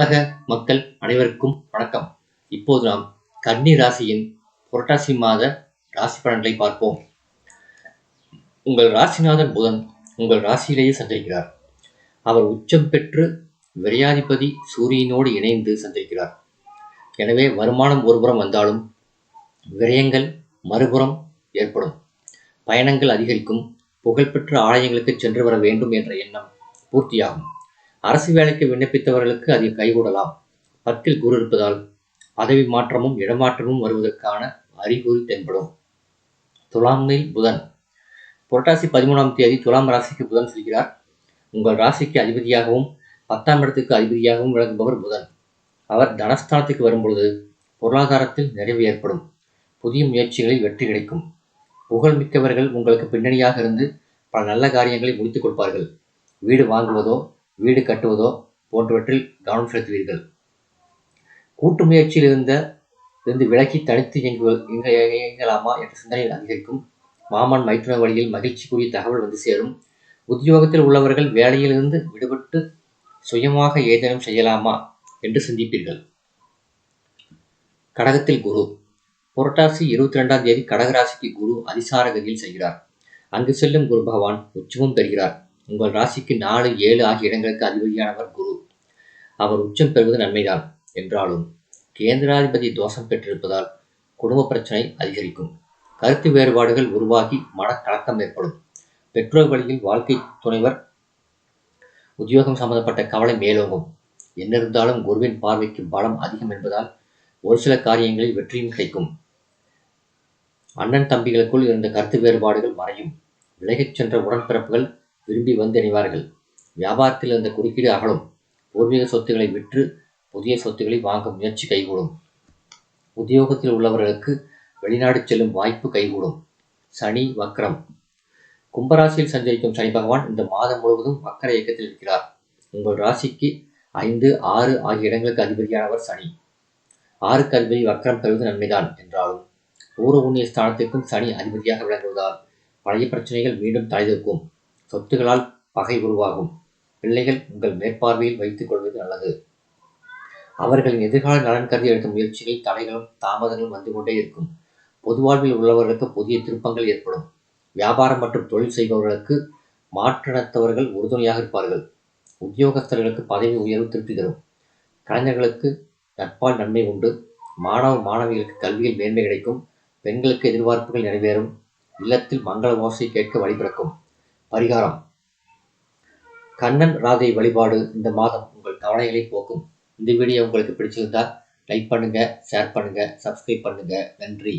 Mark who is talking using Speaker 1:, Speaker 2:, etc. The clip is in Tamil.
Speaker 1: உலக மக்கள் அனைவருக்கும் வணக்கம். இப்போது நாம் கன்னி ராசியின் புரட்டாசி மாத ராசி பலன்களை பார்ப்போம். உங்கள் ராசிநாதன் புதன் உங்கள் ராசியிலேயே சஞ்சரிக்கிறார். அவர் உச்சம் பெற்று விரையாதிபதி சூரியனோடு இணைந்து சஞ்சரிக்கிறார். எனவே வருமானம் ஒருபுறம் வந்தாலும் விரயங்கள் மறுபுறம் ஏற்படும். பயணங்கள் அதிகரிக்கும். புகழ்பெற்ற ஆலயங்களுக்கு சென்று வர வேண்டும் என்ற எண்ணம் பூர்த்தியாகும். அரசு வேலைக்கு விண்ணப்பித்தவர்களுக்கு அதில் கைகூடலாம். பத்தில் குரு இருப்பதால் பதவி மாற்றமும் இடமாற்றமும் வருவதற்கான அறிகுறி தென்படும். துலாமில் புதன். புரட்டாசி பதிமூணாம் தேதி துலாம் ராசிக்கு புதன் செல்கிறார். உங்கள் ராசிக்கு அதிபதியாகவும் பத்தாம் இடத்துக்கு அதிபதியாகவும் விளங்குபவர் புதன். அவர் தனஸ்தானத்துக்கு வரும்பொழுது பொருளாதாரத்தில் நிறைவு ஏற்படும். புதிய முயற்சிகளில் வெற்றி கிடைக்கும். புகழ் மிக்கவர்கள் உங்களுக்கு பின்னணியாக இருந்து பல நல்ல காரியங்களை முடித்துக் கொடுப்பார்கள். வீடு வாங்குவதோ வீடு கட்டுவதோ போன்றவற்றில் கவனம் செலுத்துவீர்கள். கூட்டு முயற்சியில் இருந்த இருந்து விலக்கி தனித்து இயங்கு இயங்கலாமா என்ற சிந்தனையில் அதிகரிக்கும் மாமன் மைத்துன வழியில் மகிழ்ச்சிக்குரிய தகவல் வந்து சேரும். உத்தியோகத்தில் உள்ளவர்கள் வேலையிலிருந்து விடுபட்டு சுயமாக ஏதேனும் செய்யலாமா என்று சிந்திப்பீர்கள். கடகத்தில் குரு. புரட்டாசி இருபத்தி ரெண்டாம் தேதி கடகராசிக்கு குரு அதிசார கதியில் செல்கிறார். அங்கு செல்லும் குரு பகவான் உச்சமும் பெறுகிறார் உங்கள் ராசிக்கு நாலு ஏழு ஆகிய இடங்களுக்கு அதிபதியானவர் குரு. அவர் உச்சம் பெறுவது நன்மைதான் என்றாலும் கேந்திராதிபதி தோஷம் பெற்றிருப்பதால் குடும்ப பிரச்சனை அதிகரிக்கும். கருத்து வேறுபாடுகள் உருவாகி மனக்கலக்கம் ஏற்படும். பெற்றோர் வழியில் வாழ்க்கை துணைவர் உத்தியோகம் சம்பந்தப்பட்ட கவலை மேலோங்கும். என்னிருந்தாலும் குருவின் பார்வைக்கு பலம் அதிகம் என்பதால் ஒரு சில காரியங்களில் வெற்றியும் கிடைக்கும். அண்ணன் தம்பிகளுக்குள் இருந்த கருத்து வேறுபாடுகள் மறையும். விலகிச் சென்ற உடன்பிறப்புகள் விரும்பி வந்தணிவார்கள் வியாபாரத்தில் இருந்த குறுக்கீடு அகலும். பூர்வீக சொத்துக்களை விற்று புதிய சொத்துக்களை வாங்க முயற்சி கைகூடும். உத்தியோகத்தில் உள்ளவர்களுக்கு வெளிநாடு செல்லும் வாய்ப்பு கைகூடும். சனி வக்ரம். கும்பராசியில் சஞ்சரிக்கும் சனி பகவான் இந்த மாதம் முழுவதும் வக்கர இயக்கத்தில் இருக்கிறார். உங்கள் ராசிக்கு ஐந்து ஆறு ஆகிய இடங்களுக்கு அதிபதியானவர் சனி. ஆறுக்கு அதிபதி வக்கரம் பெறுவது நன்மைதான் என்றாலும் பூர்வ புண்ணிய ஸ்தானத்திற்கும் சனி அதிபதியாக விளங்குவதால் பழைய பிரச்சனைகள் மீண்டும் தலைதூக்கும் சொத்துகளால் பகை உருவாகும். பிள்ளைகள் உங்கள் மேற்பார்வையில் வைத்துக் கொள்வது நல்லது. அவர்களின் எதிர்கால நலன் கருதி எடுக்கும் முயற்சிகளில் தடைகளும் தாமதங்களும் வந்து கொண்டே இருக்கும். பொது வாழ்வில் உள்ளவர்களுக்கு புதிய திருப்பங்கள் ஏற்படும். வியாபாரம் மற்றும் தொழில் செய்பவர்களுக்கு மாற்றினத்தவர்கள் உறுதுணையாக இருப்பார்கள். உத்தியோகஸ்தர்களுக்கு பதவி உயர்வு திருப்தி தரும். கலைஞர்களுக்கு நட்பால் நன்மை உண்டு. மாணவ மாணவிகளுக்கு கல்வியில் மேன்மை கிடைக்கும். பெண்களுக்கு எதிர்பார்ப்புகள் நிறைவேறும். இல்லத்தில் மங்கள ஓசை கேட்க வழிபிறக்கும் பரிகாரம். கண்ணன் ராதை வழிபாடு இந்த மாதம் உங்கள் கவலைகளை போக்கும். இந்த வீடியோ உங்களுக்கு பிடிச்சிருந்தா லைக் பண்ணுங்க ஷேர் பண்ணுங்க சப்ஸ்கிரைப் பண்ணுங்க. நன்றி.